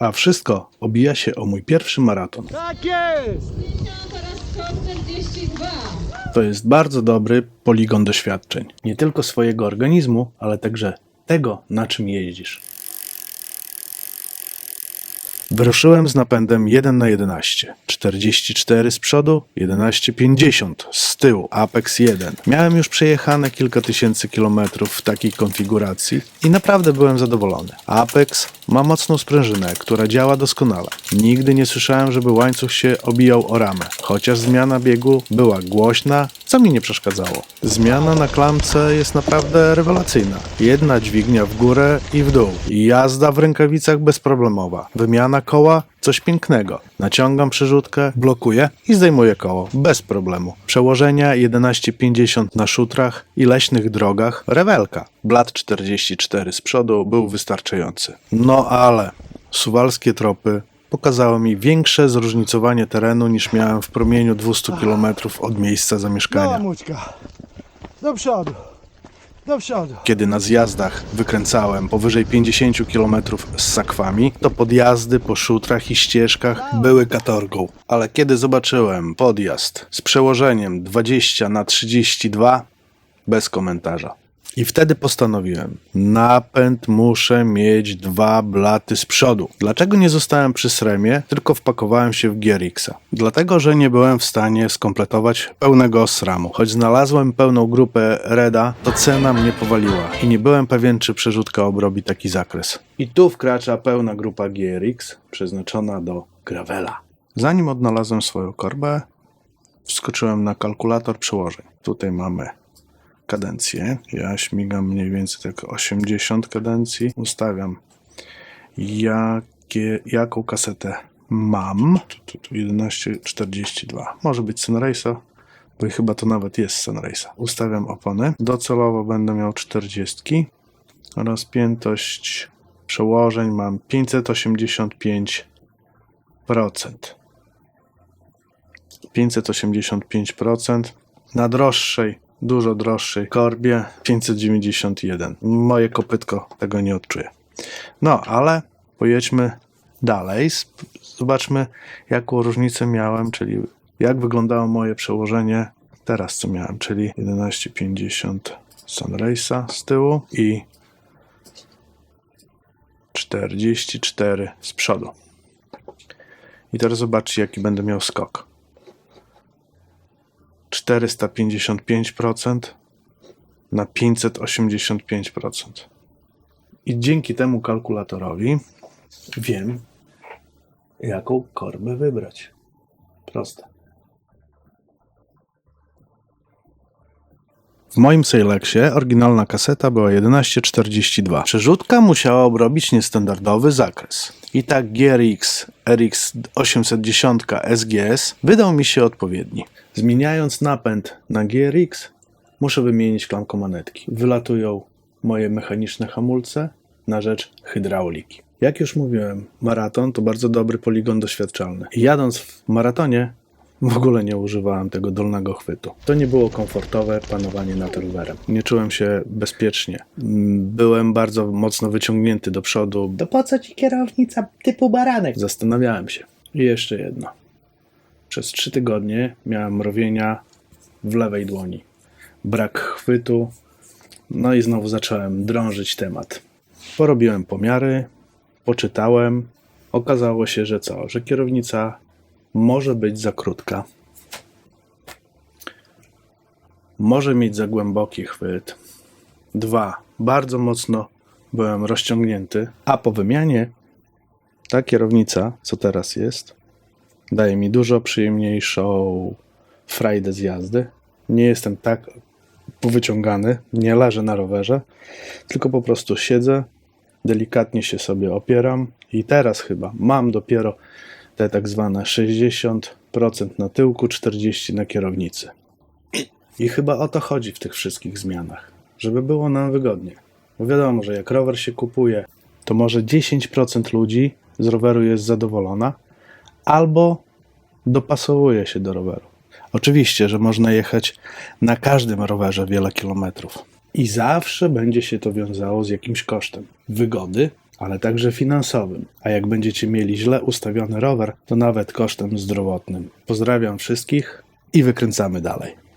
A wszystko obija się o mój pierwszy maraton. Tak jest! Teraz 142. To jest bardzo dobry poligon doświadczeń. Nie tylko swojego organizmu, ale także tego, na czym jeździsz. Wyruszyłem z napędem 1 na 11 44 z przodu, 11,50 z tyłu, Apex 1. Miałem już przejechane kilka tysięcy kilometrów w takiej konfiguracji i naprawdę byłem zadowolony. Apex ma mocną sprężynę, która działa doskonale. Nigdy nie słyszałem, żeby łańcuch się obijał o ramę, chociaż zmiana biegu była głośna, co mi nie przeszkadzało. Zmiana na klamce jest naprawdę rewelacyjna. Jedna dźwignia w górę i w dół. Jazda w rękawicach bezproblemowa. Wymiana koła coś pięknego. Naciągam przyrzutkę, blokuję i zdejmuję koło bez problemu. Przełożenia 11,50 na szutrach i leśnych drogach rewelka. Blat 44 z przodu był wystarczający. No ale suwalskie tropy pokazały mi większe zróżnicowanie terenu niż miałem w promieniu 200 km od miejsca No, zamieszkania. Mućka. Do przodu. Do przodu. Kiedy na zjazdach wykręcałem powyżej 50 km z sakwami, to podjazdy po szutrach i ścieżkach były katorgą. Ale kiedy zobaczyłem podjazd z przełożeniem 20 na 32, bez komentarza. I wtedy postanowiłem, napęd muszę mieć dwa blaty z przodu. Dlaczego nie zostałem przy sremie, tylko wpakowałem się w GRX-a? Dlatego, że nie byłem w stanie skompletować pełnego SRAMu. Choć znalazłem pełną grupę Reda, to cena mnie powaliła i nie byłem pewien, czy przerzutka obrobi taki zakres. I tu wkracza pełna grupa GRX, przeznaczona do gravela. Zanim odnalazłem swoją korbę, wskoczyłem na kalkulator przełożeń. Tutaj mamy kadencję. Ja śmigam mniej więcej tak 80 kadencji. Ustawiam jakie, jaką kasetę mam. Tu 11.42. Może być Sunrace'a, bo chyba to nawet jest Sunrace'a. Ustawiam opony. Docelowo będę miał 40. Rozpiętość przełożeń mam 585%. 585%. Na droższej, dużo droższej korbie 591. Moje kopytko tego nie odczuje. No, ale pojedźmy dalej. Zobaczmy, jaką różnicę miałem, czyli jak wyglądało moje przełożenie teraz, co miałem, czyli 11,50 Sunrace'a z tyłu i 44 z przodu. I teraz zobaczcie, jaki będę miał skok. 455% na 585%. I dzięki temu kalkulatorowi wiem, jaką korbę wybrać. Proste. W moim Seilexie oryginalna kaseta była 1142. Przerzutka musiała obrobić niestandardowy zakres. I tak GRX RX 810 SGS wydał mi się odpowiedni. Zmieniając napęd na GRX, muszę wymienić klamkomanetki. Wylatują moje mechaniczne hamulce na rzecz hydrauliki. Jak już mówiłem, maraton to bardzo dobry poligon doświadczalny. Jadąc w maratonie, w ogóle nie używałem tego dolnego chwytu. To nie było komfortowe panowanie nad rowerem. Nie czułem się bezpiecznie. Byłem bardzo mocno wyciągnięty do przodu. To po co ci kierownica typu baranek? Zastanawiałem się. I jeszcze jedno. Przez trzy tygodnie miałem mrowienia w lewej dłoni. Brak chwytu. No i znowu zacząłem drążyć temat. Porobiłem pomiary, poczytałem. Okazało się, że co? Że kierownica może być za krótka. Może mieć za głęboki chwyt. Dwa, bardzo mocno byłem rozciągnięty, a po wymianie ta kierownica, co teraz jest, daje mi dużo przyjemniejszą frajdę z jazdy. Nie jestem tak powyciągany, nie leżę na rowerze, tylko po prostu siedzę, delikatnie się sobie opieram i teraz chyba mam dopiero te tak zwane 60% na tyłku, 40% na kierownicy. I chyba o to chodzi w tych wszystkich zmianach, żeby było nam wygodnie. Bo wiadomo, że jak rower się kupuje, to może 10% ludzi z roweru jest zadowolona, albo dopasowuje się do roweru. Oczywiście, że można jechać na każdym rowerze wiele kilometrów. I zawsze będzie się to wiązało z jakimś kosztem wygody ale także finansowym. A jak będziecie mieli źle ustawiony rower, to nawet kosztem zdrowotnym. Pozdrawiam wszystkich i wykręcamy dalej.